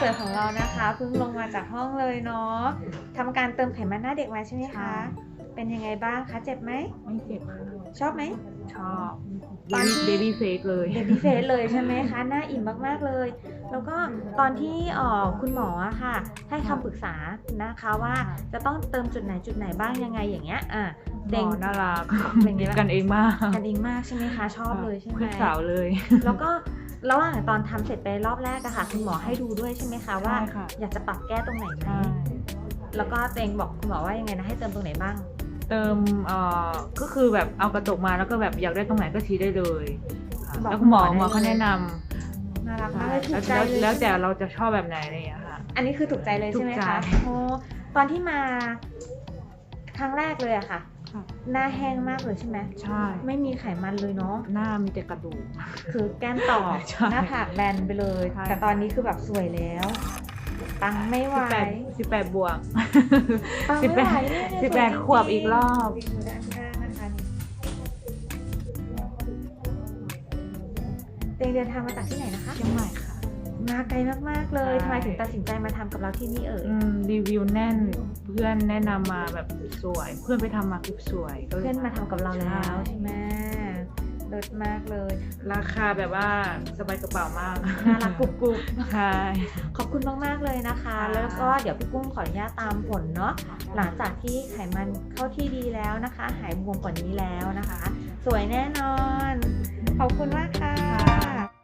สวยของเรานะคะเพิ่งลงมาจากห้องเลยเนาะทำการเติมไขมันหน้าเด็กมาใช่ไหมคะ เป็นยังไงบ้างคะ เจ็บไหม ไม่เจ็บค่ะชอบไหม ชอบตอนที่เบบี้เฟกเลยเบบี้เฟสเลยใช่ไหมคะ หน้าอิ่มมากๆเลย แล้วก็ตอนที่เอ่อคุณหมออะค่ะ ให้คำปรึกษานะคะว่าจะต้องเติมจุดไหนจุดไหนบ้างยังไงอย่างเงี้ยอะเด็เด็กงน่ารักเป็นไงบ้างกันเองมาก กันเองมากใช่ไหมคะ ชอบเลยใช่ไหมเพื่อนสาวเลย แล้วก็ ระหว่างตอนทำเสร็จไปรอบแรกอะค่ะ คุณหมอให้ดูด้วยใช่ไหมคะว่าใช่ค่ะอยากจะปรับแก้ตรงไหนไหมใช่แล้วก็ตัวเองบอกคุณหมอว่ายังไงนะให้เติมตรงไหนบ้าง เติมเอ่อก็คือแบบเอากระจกมาแล้วก็แบบอยากได้ตรงไหนก็ชี้ได้เลยค่ะบอกแล้วคุณหมอคุณหมอได้หมอเขาเลยแนะนน่ารักำมากเลยถูแล้วกใจแล้วเลยแล้วแต่เราจะชอบแบบไหนอะไรอย่างเงี้ยค่ะ อันนี้คือถูกใจเลยใช่ไหมถูกคะใจโอ้ตอนที่มาครั้งแรกเลยอะค่ะค่ะ หน้าแห้งมากเลยใช่ไหมใช่ ไม่มีไขมันเลยเนาะ หน้ามีแต่กระดูก คือแก้มต่อใช่หน้าผากแบนไปเลยใช่แต่ตอนนี้คือแบบสวยแล้วปังไม่ไหวสิบแปดสิบแปดบวกปังสิบไม่แปไหวดเนี่ยเนี่ยสิบแปดสยจริงๆขวบอีกรอบดูด้านข้างนะคะนี่เตงเดินทางมาจากที่ไหนนะคะ เชียงใหม่ค่ะ มาไกลมากๆเลยใช่ทำไมถึงตัดสินใจมาทำกับเราที่นี่เอ่ย อืมรีวิวแน่นเพื่อนแนะนำมาแบบสวย เพื่อนไปทำมาคือสวยก็ลยเพื่อนมาทำกับเราแล้วใช่ใช่ไหมเลิศมากเลย ราคาแบบว่าสบายกระเป๋ามากน่ารักกรุบกรุบ ใช่ ขอบคุณมาก ๆ เลยนะคะ ค่ะ แล้วก็เดี๋ยวพี่กุ้งขออนุญาตตามผลเนาะ หลังจากที่ไขมันเข้าที่ดีแล้วนะคะ หายบวมกว่านี้แล้วนะคะ สวยแน่นอน ขอบคุณมากค่ะ